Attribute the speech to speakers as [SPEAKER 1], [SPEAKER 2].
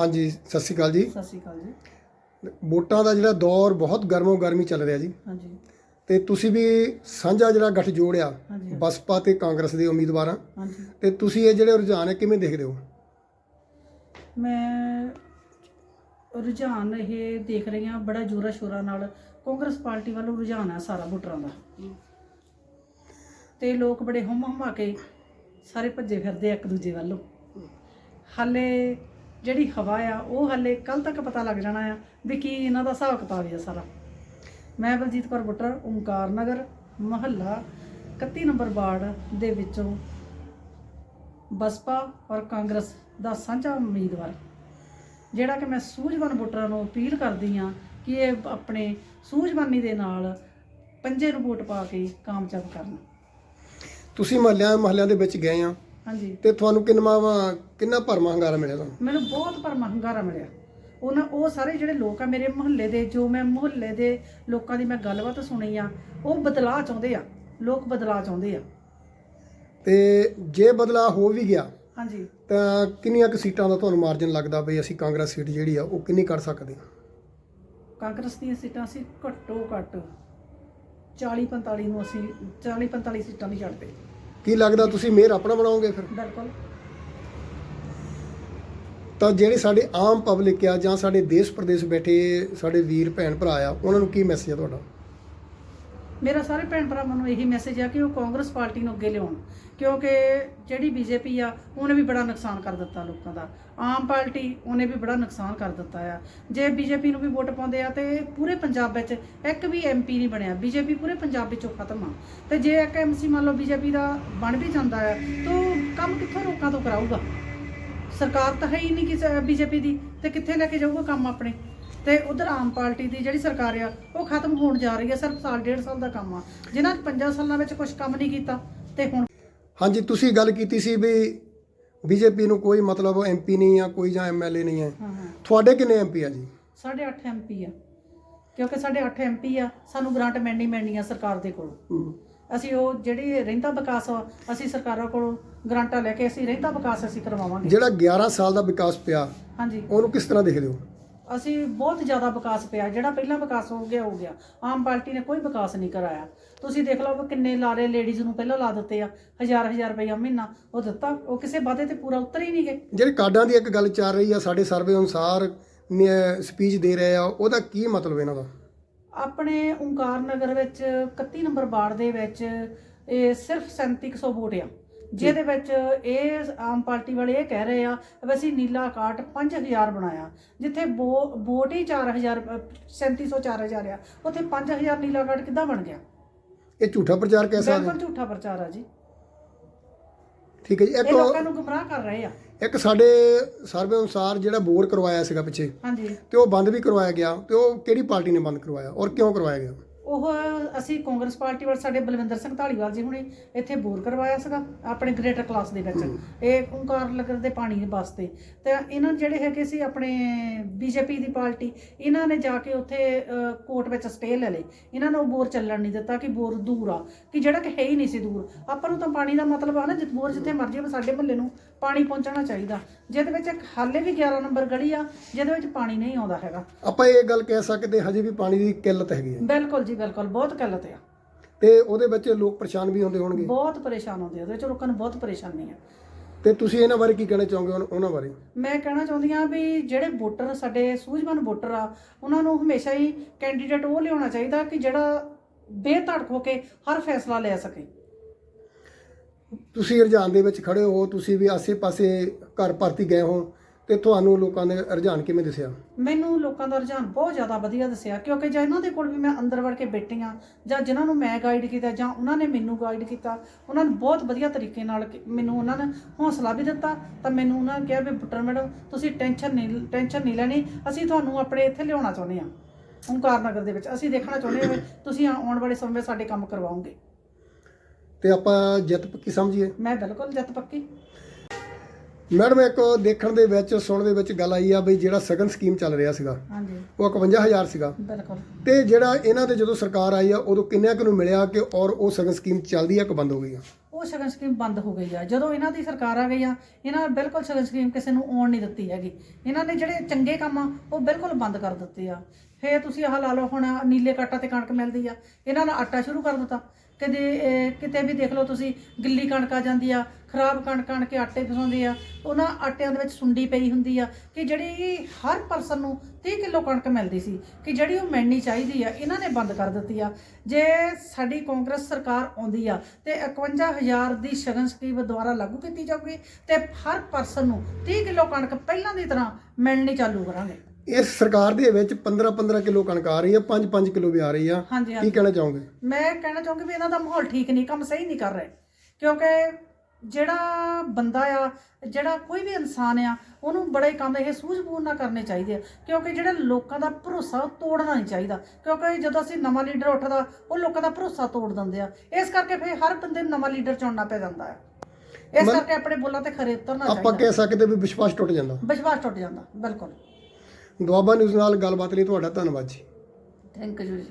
[SPEAKER 1] ਹਾਂਜੀ ਸਤਿ ਸ਼੍ਰੀ ਅਕਾਲ ਜੀ।
[SPEAKER 2] ਸਤਿ ਸ਼੍ਰੀ ਅਕਾਲ ਜੀ।
[SPEAKER 1] ਵੋਟਾਂ ਦਾ ਜਿਹੜਾ ਦੌਰ ਬਹੁਤ ਗਰਮੋ ਗਰਮੀ ਚੱਲ ਰਿਹਾ ਜੀ।
[SPEAKER 2] ਹਾਂਜੀ।
[SPEAKER 1] ਤੇ ਤੁਸੀਂ ਵੀ ਸਾਂਝਾ ਜਿਹੜਾ ਗੱਠ ਜੋੜਿਆ
[SPEAKER 2] ਹਾਂਜੀ।
[SPEAKER 1] ਬਸਪਾ ਤੇ ਕਾਂਗਰਸ ਦੇ ਉਮੀਦਵਾਰ। ਆ
[SPEAKER 2] ਹਾਂਜੀ।
[SPEAKER 1] ਤੇ ਤੁਸੀਂ ਇਹ ਜਿਹੜੇ ਰੁਝਾਨ ਹੈ ਕਿਵੇਂ ਦੇਖਦੇ ਹੋ?
[SPEAKER 2] ਮੈਂ ਰੁਝਾਨ ਇਹ ਦੇਖ ਰਹੀ ਹਾਂ ਬੜਾ ਜੋਰਾ ਸ਼ੋਰਾ ਨਾਲ। ਕਾਂਗਰਸ ਪਾਰਟੀ ਵੱਲੋਂ ਰੁਝਾਨ ਹੈ ਸਾਰਾ ਵੋਟਰਾਂ ਦਾ। ਤੇ ਲੋਕ ਬੜੇ ਹੁੰਮ ਹਮਾ ਕੇ ਸਾਰੇ ਭੱਜੇ ਫਿਰਦੇ ਆ ਇੱਕ ਦੂਜੇ ਵੱਲੋਂ। ਹਾਲੇ ਜਿਹੜੀ ਹਵਾ ਆ, ਉਹ ਹਾਲੇ ਕੱਲ ਤੱਕ ਪਤਾ ਲੱਗ ਜਾਣਾ ਆ ਵੀ ਕੀ ਇਹਨਾਂ ਦਾ ਹਿਸਾਬ ਕਿਤਾਬ ਆ ਸਾਰਾ। ਮੈਂ ਬਲਜੀਤ ਕੌਰ ਬੁੱਟਰ, ਓਮਕਾਰ ਨਗਰ, ਮਹੱਲਾ 31 ਨੰਬਰ ਵਾਰਡ ਦੇ ਵਿੱਚੋਂ ਬਸਪਾ ਔਰ ਕਾਂਗਰਸ ਦਾ ਸਾਂਝਾ ਉਮੀਦਵਾਰ। ਜਿਹੜਾ ਕਿ ਮੈਂ ਸੂਝਵਾਨ ਵੋਟਰਾਂ ਨੂੰ ਅਪੀਲ ਕਰਦੀ ਆ ਕਿ ਇਹ ਆਪਣੇ ਸੂਝਵਾਨੀ ਦੇ ਨਾਲ ਪੰਜੇ ਨੂੰ ਵੋਟ ਪਾ ਕੇ ਕਾਮਯਾਬ ਕਰਨ।
[SPEAKER 1] ਤੁਸੀਂ ਮਹੱਲਿਆਂ ਮਹੱਲਿਆਂ ਦੇ ਵਿੱਚ ਗਏ ਆ।
[SPEAKER 2] ਹਾਂਜੀ।
[SPEAKER 1] ਤੇ ਤੁਹਾਨੂੰ ਕਿੰਨਾ ਕਿੰਨਾ ਭਰਮਾ ਹੰਗਾਰਾ ਮਿਲਿਆ ਤੁਹਾਨੂੰ?
[SPEAKER 2] ਮੈਨੂੰ ਬਹੁਤ ਭਰਮਾ ਹੰਗਾਰਾ ਮਿਲਿਆ। ਉਹਨਾਂ ਉਹ ਸਾਰੇ ਜਿਹੜੇ ਲੋਕ ਆ ਮੇਰੇ ਮੁਹੱਲੇ ਦੇ ਜੋ ਮੈਂ ਮੁਹੱਲੇ ਦੇ ਲੋਕਾਂ ਦੀ ਮੈਂ ਗੱਲਬਾਤ ਸੁਣੀ ਆ ਉਹ ਬਦਲਾਅ ਚਾਹੁੰਦੇ ਆ। ਲੋਕ ਬਦਲਾਅ ਚਾਹੁੰਦੇ ਆ।
[SPEAKER 1] ਤੇ ਜੇ ਬਦਲਾ ਹੋ ਵੀ ਗਿਆ
[SPEAKER 2] ਹਾਂਜੀ।
[SPEAKER 1] ਤਾਂ ਕਿੰਨੀਆਂ ਕੁ ਸੀਟਾਂ ਦਾ ਤੁਹਾਨੂੰ ਮਾਰਜਨ ਲੱਗਦਾ ਬਈ ਅਸੀਂ ਕਾਂਗਰਸ ਸੀਟ ਜਿਹੜੀ ਆ ਉਹ ਕਿੰਨੀ ਕੱਢ ਸਕਦੇ ਹਾਂ?
[SPEAKER 2] ਕਾਂਗਰਸ ਦੀਆਂ ਸੀਟਾਂ ਸੀ ਘੱਟੋ ਘੱਟ 40 45 ਨੂੰ ਅਸੀਂ 40 45 ਸੀਟਾਂ ਨਹੀਂ ਛੱਡਦੇ
[SPEAKER 1] ਕੀ ਲੱਗਦਾ ਤੁਸੀਂ ਮੇਅਰ ਆਪਣਾ ਬਣਾਓਗੇ ਫਿਰ?
[SPEAKER 2] ਬਿਲਕੁਲ।
[SPEAKER 1] ਤਾਂ ਜਿਹੜੇ ਸਾਡੇ ਆਮ ਪਬਲਿਕ ਆ ਜਾਂ ਸਾਡੇ ਦੇਸ਼ ਪ੍ਰਦੇਸ਼ ਬੈਠੇ ਸਾਡੇ ਵੀਰ ਭੈਣ ਭਰਾ ਆ ਉਹਨਾਂ ਨੂੰ ਕੀ ਮੈਸੇਜ ਆ ਤੁਹਾਡਾ?
[SPEAKER 2] ਮੇਰਾ ਸਾਰੇ ਭੈਣ ਭਰਾਵਾਂ ਨੂੰ ਇਹੀ ਮੈਸੇਜ ਆ ਕਿ ਉਹ ਕਾਂਗਰਸ ਪਾਰਟੀ ਨੂੰ ਅੱਗੇ ਲਿਆਉਣ। ਕਿਉਂਕਿ ਜਿਹੜੀ ਬੀਜੇਪੀ ਆ, ਉਹਨੇ ਵੀ ਬੜਾ ਨੁਕਸਾਨ ਕਰ ਦਿੱਤਾ ਲੋਕਾਂ ਦਾ। ਆਮ ਪਾਰਟੀ ਉਹਨੇ ਵੀ ਬੜਾ ਨੁਕਸਾਨ ਕਰ ਦਿੱਤਾ ਆ। ਜੇ ਬੀਜੇਪੀ ਨੂੰ ਵੀ ਵੋਟ ਪਾਉਂਦੇ ਆ ਤੇ ਪੂਰੇ ਪੰਜਾਬ ਵਿੱਚ ਇੱਕ ਵੀ ਐਮਪੀ ਨਹੀਂ ਬਣਿਆ। ਬੀਜੇਪੀ ਪੂਰੇ ਪੰਜਾਬ ਵਿੱਚੋਂ ਖਤਮ ਆ। ਤੇ ਜੇ ਇੱਕ ਐਮਸੀ ਮੰਨ ਲਓ ਬੀਜੇਪੀ ਦਾ ਬਣ ਵੀ ਜਾਂਦਾ ਆ, ਤਾਂ ਉਹ ਕੰਮ ਕਿੱਥੋਂ ਲੋਕਾਂ ਤੋਂ ਕਰਾਊਗਾ? ਸਰਕਾਰ ਤਾਂ ਹੈ ਹੀ ਨਹੀਂ ਕਿਸੇ ਬੀਜੇਪੀ ਦੀ, ਤੇ ਕਿੱਥੇ ਲੈ ਕੇ ਜਾਊਗਾ ਕੰਮ ਆਪਣੇ? ਤੇ ਉਧਰ ਆਮ ਪਾਰਟੀ ਦੀ ਜਿਹੜੀ ਸਰਕਾਰ ਆ ਉਹ ਖਤਮ ਹੋਣ ਜਾ ਰਹੀ ਹੈ ਸਿਰਫ ਸਾਲ ਡੇਢ ਸਾਲ ਦਾ ਕੰਮ ਆ। ਜਿਨ੍ਹਾਂ ਨੇ 5 ਸਾਲਾਂ ਵਿੱਚ ਕੁਝ ਕੰਮ ਨਹੀਂ ਕੀਤਾ ਤੇ ਹੁਣ
[SPEAKER 1] ਹਾਂਜੀ ਤੁਸੀਂ ਗੱਲ ਕੀਤੀ ਸੀ ਵੀ ਬੀਜੇਪੀ ਨੂੰ ਕੋਈ ਮਤਲਬ ਐਮਪੀ ਨਹੀਂ ਆ ਕੋਈ ਜਾਂ ਐਮਐਲਏ ਨਹੀਂ ਹੈ
[SPEAKER 2] ਹਾਂ ਹਾਂ।
[SPEAKER 1] ਤੁਹਾਡੇ ਕਿੰਨੇ ਐਮਪੀ ਆ ਜੀ?
[SPEAKER 2] ਸਾਡੇ 8 ਐਮਪੀ ਆ। ਕਿਉਂਕਿ ਸਾਡੇ 8 ਐਮਪੀ ਆ ਸਾਨੂੰ ਗ੍ਰਾਂਟ ਮਿਲਣੀ ਮਿਲਣੀ ਆ ਸਰਕਾਰ ਦੇ ਕੋਲੋਂ।
[SPEAKER 1] ਹਮ,
[SPEAKER 2] ਅਸੀਂ ਉਹ ਜਿਹੜੀ ਰਹਿੰਦਾ ਵਿਕਾਸ ਆ ਅਸੀਂ ਸਰਕਾਰਾਂ ਕੋਲੋਂ ਗ੍ਰਾਂਟਾਂ ਲੈ ਕੇ ਅਸੀਂ ਰਹਿੰਦਾ ਵਿਕਾਸ ਅਸੀਂ ਕਰਵਾਵਾਂਗੇ।
[SPEAKER 1] ਜਿਹੜਾ 11 ਸਾਲ ਦਾ ਵਿਕਾਸ ਪਿਆ
[SPEAKER 2] ਹਾਂਜੀ।
[SPEAKER 1] ਉਹਨੂੰ ਕਿਸ ਤਰ੍ਹਾਂ ਦੇਖਦੇ ਹੋ?
[SPEAKER 2] ਅਸੀਂ ਬਹੁਤ ਜ਼ਿਆਦਾ ਵਿਕਾਸ ਪਿਆ ਜਿਹੜਾ ਪਹਿਲਾਂ ਵਿਕਾਸ ਹੋ ਗਿਆ ਹੋ ਗਿਆ। ਆਮ ਪਾਰਟੀ ਨੇ ਕੋਈ ਵਿਕਾਸ ਨਹੀਂ ਕਰਾਇਆ। ਤੁਸੀਂ ਦੇਖ ਲਓ ਵੀ ਕਿੰਨੇ ਲਾਰੇ ਲੇਡੀਜ਼ ਨੂੰ ਪਹਿਲਾਂ ਲਾ ਦਿੱਤੇ ਆ ਹਜ਼ਾਰ ਹਜ਼ਾਰ ਰੁਪਈਆ ਮਹੀਨਾ ਉਹ ਦਿੱਤਾ ਉਹ ਕਿਸੇ ਵਾਅਦੇ ਤੇ ਪੂਰਾ ਉਤਰ ਹੀ ਨਹੀਂ ਗਏ
[SPEAKER 1] ਜਿਹੜੇ ਕਾਰਡਾਂ ਦੀ ਇੱਕ ਗੱਲ ਚੱਲ ਰਹੀ ਆ ਸਾਡੇ ਸਰਵੇ ਅਨੁਸਾਰ ਸਪੀਚ ਦੇ ਰਹੇ ਆ ਉਹਦਾ ਕੀ ਮਤਲਬ ਇਹਨਾਂ ਦਾ?
[SPEAKER 2] ਆਪਣੇ ਓਂਕਾਰ ਨਗਰ ਵਿੱਚ 31 ਨੰਬਰ ਵਾਰਡ ਦੇ ਵਿੱਚ ਇਹ ਸਿਰਫ 3700 ਵੋਟ ਆ। ਜਿਹਦੇ ਵਿੱਚ ਇਹ ਆਮ ਪਾਰਟੀ ਵਾਲੇ ਇਹ ਕਹਿ ਰਹੇ ਆ ਵੀ ਅਸੀਂ ਨੀਲਾ ਕਾਟ 5000 ਬਣਾਇਆ ਜਿੱਥੇ ਵੋਟ ਹੀ 4000 ਅ, 3700 4000 ਆ ਉੱਥੇ 5000 ਨੀਲਾ ਕਾਟ ਕਿੱਦਾਂ ਬਣ ਗਿਆ?
[SPEAKER 1] ਇਹ ਝੂਠਾ ਪ੍ਰਚਾਰ ਕਹਿ ਸਕਦੇ
[SPEAKER 2] ਬਿਲਕੁਲ ਝੂਠਾ ਪ੍ਰਚਾਰ ਆ ਜੀ।
[SPEAKER 1] ਠੀਕ ਹੈ ਜੀ
[SPEAKER 2] ਇਹ ਲੋਕਾਂ ਨੂੰ ਗੁੰਮਰਾਹ ਕਰ ਰਹੇ ਆ।
[SPEAKER 1] ਇੱਕ ਸਾਡੇ ਸਰਵੇ ਅਨੁਸਾਰ ਜਿਹੜਾ ਬੋਰ ਕਰਵਾਇਆ ਸੀਗਾ ਪਿੱਛੇ
[SPEAKER 2] ਹਾਂਜੀ।
[SPEAKER 1] ਤੇ ਉਹ ਬੰਦ ਵੀ ਕਰਵਾਇਆ ਗਿਆ ਤੇ ਉਹ ਕਿਹੜੀ ਪਾਰਟੀ ਨੇ ਬੰਦ ਕਰਵਾਇਆ ਔਰ ਕਿਉਂ ਕਰਵਾਇਆ ਗਿਆ?
[SPEAKER 2] ਉਹ ਅਸੀਂ ਕਾਂਗਰਸ ਪਾਰਟੀ ਵਾਲੇ ਸਾਡੇ ਬਲਵਿੰਦਰ ਸਿੰਘ ਢਾਲੀਵਾਲ ਜੀ ਹੁਣੇ ਇੱਥੇ ਬੋਰ ਕਰਵਾਇਆ ਸੀਗਾ ਆਪਣੇ ਗ੍ਰੇਟਰ ਕਲਾਸ ਦੇ ਵਿੱਚ। ਇਹ ਓਂਕਾਰ ਨਗਰ ਦੇ ਪਾਣੀ ਦੇ ਵਾਸਤੇ ਤੇ। ਇਹਨਾਂ ਜਿਹੜੇ ਹੈਗੇ ਸੀ ਆਪਣੇ ਬੀਜੇਪੀ ਦੀ ਪਾਰਟੀ ਇਹਨਾਂ ਨੇ ਜਾ ਕੇ ਉੱਥੇ ਕੋਰਟ ਵਿੱਚ ਸਟੇ ਲੈ ਲਈ ਇਹਨਾਂ ਨੂੰ ਬੋਰ ਚੱਲਣ ਨਹੀਂ ਦਿੱਤਾ ਕਿ ਬੋਰ ਦੂਰ ਆ ਕਿ ਜਿਹੜਾ ਕਿ ਹੈ ਹੀ ਨਹੀਂ ਸੀ ਦੂਰ। ਆਪਾਂ ਨੂੰ ਤਾਂ ਪਾਣੀ ਦਾ ਮਤਲਬ ਆ ਨਾ ਜਿੱਥੇ ਬੋਰ ਜਿੱਥੇ ਮਰਜ਼ੀ ਹੋਵੇ ਸਾਡੇ ਮਹੱਲੇ ਨੂੰ ਪਾਣੀ ਪਹੁੰਚਣਾ ਚਾਹੀਦਾ। ਜਿਹਦੇ ਵਿੱਚ ਹਾਲੇ ਵੀ 11 ਨੰਬਰ ਗਲੀ ਆ ਜਿਹਦੇ ਵਿੱਚ ਪਾਣੀ ਨਹੀਂ ਆਉਂਦਾ ਹੈਗਾ।
[SPEAKER 1] ਆਪਾਂ ਇਹ ਗੱਲ ਕਹਿ ਸਕਦੇ ਹਜੇ ਵੀ ਪਾਣੀ ਦੀ ਕਿੱਲਤ ਹੈਗੀ ਹੈ।
[SPEAKER 2] ਬਿਲਕੁਲ ਜੀ ਬਿਲਕੁਲ ਬਹੁਤ ਕਿੱਲਤ ਆ।
[SPEAKER 1] ਤੇ ਉਹਦੇ ਵਿੱਚ ਲੋਕ ਪਰੇਸ਼ਾਨ ਵੀ ਹੁੰਦੇ ਹੋਣਗੇ।
[SPEAKER 2] ਬਹੁਤ ਪਰੇਸ਼ਾਨ ਹੁੰਦੇ ਉਹਦੇ ਵਿੱਚ ਲੋਕਾਂ ਨੂੰ ਬਹੁਤ ਪਰੇਸ਼ਾਨੀ ਆ।
[SPEAKER 1] ਤੇ ਤੁਸੀਂ ਇਹਨਾਂ ਬਾਰੇ ਕੀ ਕਹਿਣਾ ਚਾਹੋਗੇ ਉਹਨਾਂ- ਉਹਨਾਂ ਬਾਰੇ?
[SPEAKER 2] ਮੈਂ ਕਹਿਣਾ ਚਾਹੁੰਦੀ ਆ ਵੀ ਜਿਹੜੇ ਵੋਟਰ ਸਾਡੇ ਸੂਝਵਾਨ ਵੋਟਰ ਆ ਉਹਨਾਂ ਨੂੰ ਹਮੇਸ਼ਾ ਹੀ ਕੈਂਡੀਡੇਟ ਉਹ ਲਿਆਉਣਾ ਚਾਹੀਦਾ ਕਿ ਜਿਹੜਾ ਬੇਧੜਕ ਹੋ ਕੇ ਹਰ ਫੈਸਲਾ ਲੈ ਸਕੇ।
[SPEAKER 1] ਤੁਸੀਂ ਰੁਝਾਨ ਦੇ ਵਿੱਚ ਖੜੇ ਹੋ, ਤੁਸੀਂ ਵੀ ਆਸੇ-ਪਾਸੇ ਘਰ ਭਰਤੀ ਗਏ ਹੋ ਤੇ ਤੁਹਾਨੂੰ ਲੋਕਾਂ ਨੇ ਰੁਝਾਨ ਕਿਵੇਂ ਦਿਸਿਆ?
[SPEAKER 2] ਮੈਨੂੰ ਲੋਕਾਂ ਦਾ ਰੁਝਾਨ ਬਹੁਤ ਜ਼ਿਆਦਾ ਵਧੀਆ ਦੱਸਿਆ, ਕਿਉਂਕਿ ਜਾਂ ਇਹਨਾਂ ਦੇ ਕੋਲ ਵੀ ਮੈਂ ਅੰਦਰ ਵੜ ਕੇ ਬੈਠੀ ਆ ਜਾਂ ਜਿਨ੍ਹਾਂ ਨੂੰ ਮੈਂ ਗਾਈਡ ਕੀਤਾ, ਜਾਂ ਉਹਨਾਂ ਨੇ ਮੈਨੂੰ ਗਾਈਡ ਕੀਤਾ, ਉਹਨਾਂ ਨੇ ਬਹੁਤ ਵਧੀਆ ਤਰੀਕੇ ਨਾਲ ਕਿ- ਮੈਨੂੰ ਉਹਨਾਂ ਨੇ ਹੌਸਲਾ ਵੀ ਦਿੱਤਾ, ਤਾਂ ਮੈਨੂੰ ਉਹਨਾਂ ਨੇ ਕਿਹਾ ਵੀ ਪੁੱਤਰ ਮੈਡਮ, ਤੁਸੀਂ ਟੈਨਸ਼ਨ ਨਹੀਂ ਟੈਨਸ਼ਨ ਨਹੀਂ ਲੈਣੀ, ਅਸੀਂ ਤੁਹਾਨੂੰ ਆਪਣੇ ਇੱਥੇ ਲਿਆਉਣਾ ਚਾਹੁੰਦੇ ਆ ਓਂਕਾਰ ਨਗਰ ਦੇ ਵਿੱਚ ਅਸੀਂ ਦੇਖਣਾ ਚਾਹੁੰਦੇ ਹਾਂ ਵੀ ਤੁਸੀਂ ਆਉਣ ਵਾਲੇ ਸਮੇਂ ਵਿੱਚ ਸਾਡੇ ਕੰਮ ਕਰਵਾਓਗੇ।
[SPEAKER 1] ਤੇ ਆਪਾਂ ਜਿੱਤ ਪੱਕੀ ਸਮਝੀਏ?
[SPEAKER 2] ਮੈਂ ਬਿਲਕੁਲ ਜਿੱਤ ਪੱਕੀ।
[SPEAKER 1] ਮੈਡਮ ਇੱਕ ਦੇਖਣ ਦੇ ਵਿੱਚ ਸੁਣਨ ਦੇ ਵਿੱਚ ਗੱਲ ਆਈ ਆ ਬਈ ਜਿਹੜਾ ਸਗਨ ਸਕੀਮ ਚੱਲ ਰਿਹਾ ਸੀਗਾ
[SPEAKER 2] ਹਾਂਜੀ।
[SPEAKER 1] ਉਹ 51000 ਸੀਗਾ।
[SPEAKER 2] ਬਿਲਕੁਲ।
[SPEAKER 1] ਤੇ ਜਿਹੜਾ ਇਹਨਾਂ ਦੇ ਜਦੋਂ ਸਰਕਾਰ ਆਈ ਆ ਉਦੋਂ ਕਿੰਨਿਆਂ ਕੁ ਨੂੰ ਮਿਲਿਆ ਕਿ ਔਰ ਉਹ ਸਗਨ ਸਕੀਮ ਚੱਲਦੀ ਆ ਕਿ ਬੰਦ ਹੋ ਗਈ ਆ?
[SPEAKER 2] ਉਹ ਸ਼ਗਨ ਸਕੀਮ ਬੰਦ ਹੋ ਗਈ ਆ। ਜਦੋਂ ਇਹਨਾਂ ਦੀ ਸਰਕਾਰ ਆ ਗਈ ਆ ਇਹਨਾਂ ਨੇ ਬਿਲਕੁਲ ਸ਼ਗਨ ਸਕੀਮ ਕਿਸੇ ਨੂੰ ਆਉਣ ਨਹੀਂ ਦਿੱਤੀ ਹੈਗੀ। ਇਹਨਾਂ ਨੇ ਜਿਹੜੇ ਚੰਗੇ ਕੰਮ ਆ ਉਹ ਬਿਲਕੁਲ ਬੰਦ ਕਰ ਦਿੱਤੇ ਆ। ਫੇਰ ਤੁਸੀਂ ਆਹ ਲਾ ਲਓ ਹੁਣ ਨੀਲੇ ਕਾਟਾ ਤੇ ਕਣਕ ਮਿਲਦੀ ਆ। ਇਹਨਾਂ ਨੇ ਆਟਾ ਸ਼ੁਰੂ ਕਰ ਦਿੱਤਾ। ਕਦੇ ਇਹ, ਕਿਤੇ ਵੀ ਦੇਖ ਲਓ ਤੁਸੀਂ ਗਿੱਲੀ ਕਣਕ ਆ ਜਾਂਦੀ ਆ ਖਰਾਬ ਕਣਕ ਆਣ ਕੇ ਆਟੇ ਪਿਸਾਉਂਦੇ ਆ ਉਹਨਾਂ ਆਟਿਆਂ ਦੇ ਵਿੱਚ ਸੁੰਡੀ ਪਈ ਹੁੰਦੀ ਆ ਕਿ ਜਿਹੜੀ ਹਰ ਪਰਸਨ ਨੂੰ 30 ਕਿਲੋ ਕਣਕ ਮਿਲਦੀ ਸੀ ਕਿ ਜਿਹੜੀ ਉਹ ਮਿਲਣੀ ਚਾਹੀਦੀ ਆ ਇਹਨਾਂ ਨੇ ਬੰਦ ਕਰ ਦਿੱਤੀ ਆ। ਜੇ ਸਾਡੀ ਕਾਂਗਰਸ ਸਰਕਾਰ ਆਉਂਦੀ ਆ ਤੇ 51000 ਦੀ ਸ਼ਗਨ ਸਕੀਮ ਦੁਆਰਾ ਲਾਗੂ ਕੀਤੀ ਜਾਊਗੀ ਤੇ ਹਰ ਪਰਸਨ ਨੂੰ 30 ਕਿਲੋ ਕਣਕ ਪਹਿਲਾਂ ਦੀ ਤਰ੍ਹਾਂ ਮਿਲਣੀ ਚਾਲੂ ਕਰਾਂਗੇ।
[SPEAKER 1] ਇਸ ਸਰਕਾਰ ਦੇ ਵਿੱਚ 15 15 ਕਿਲੋ ਕਣਕ ਆ ਰਹੀ ਆ 5 5 ਕਿਲੋ ਵੀ ਆ ਰਹੀ ਆ।
[SPEAKER 2] ਹਾਂਜੀ
[SPEAKER 1] ਕੀ
[SPEAKER 2] ਹਾਂਜੀ।
[SPEAKER 1] ਕਹਿਣਾ ਚਾਹੋਗੇ?
[SPEAKER 2] ਮੈਂ ਕਹਿਣਾ ਚਾਹੂੰਗੀ ਵੀ ਇਹਨਾਂ ਦਾ ਮਾਹੌਲ ਠੀਕ ਨਹੀਂ ਕੰਮ ਸਹੀ ਨਹੀਂ ਕਰ ਰਹੇ। ਕਿਉਂਕਿ ਜਿਹੜਾ ਬੰਦਾ ਆ ਜਿਹੜਾ ਕੋਈ ਵੀ ਇਨਸਾਨ ਆ ਉਹਨੂੰ ਬੜੇ ਕੰਮ ਇਹ ਸੂਝ-ਬੂਝ ਨਾਲ ਕਰਨੇ ਚਾਹੀਦੇ ਆ। ਕਿਉਂਕਿ ਜਿਹੜੇ ਲੋਕਾਂ ਦਾ ਭਰੋਸਾ ਉਹ ਤੋੜਨਾ ਨਹੀਂ ਚਾਹੀਦਾ। ਕਿਉਂਕਿ ਜਦੋਂ ਅਸੀਂ ਨਵਾਂ ਲੀਡਰ ਉੱਠਦਾ ਉਹ ਲੋਕਾਂ ਦਾ ਭਰੋਸਾ ਤੋੜ ਦਿੰਦੇ ਆ। ਇਸ ਕਰਕੇ ਫਿਰ ਹਰ ਬੰਦੇ ਨੂੰ ਨਵਾਂ ਲੀਡਰ ਚੁਣਨਾ ਪੈ ਜਾਂਦਾ ਹੈ ਇਸ
[SPEAKER 1] ਮਨ-
[SPEAKER 2] ਕਰਕੇ ਆਪਣੇ ਬੋਲਾਂ ਤੇ ਖਰੇ ਉਤਰਨਾ
[SPEAKER 1] ਆਪਾਂ
[SPEAKER 2] ਚਾਹੀਦਾ।
[SPEAKER 1] ਕਹਿ ਸਕਦੇ ਵੀ ਵਿਸ਼ਵਾਸ ਟੁੱਟ ਜਾਂਦਾ।
[SPEAKER 2] ਵਿਸ਼ਵਾਸ ਟੁੱਟ ਜਾਂਦਾ ਬਿਲਕੁਲ।
[SPEAKER 1] ਦੁਆਬਾ ਨਿਊਜ਼ ਨਾਲ ਗੱਲਬਾਤ ਲਈ ਤੁਹਾਡਾ ਧੰਨਵਾਦ ਜੀ।
[SPEAKER 2] ਥੈਂਕ ਯੂ ਜੀ।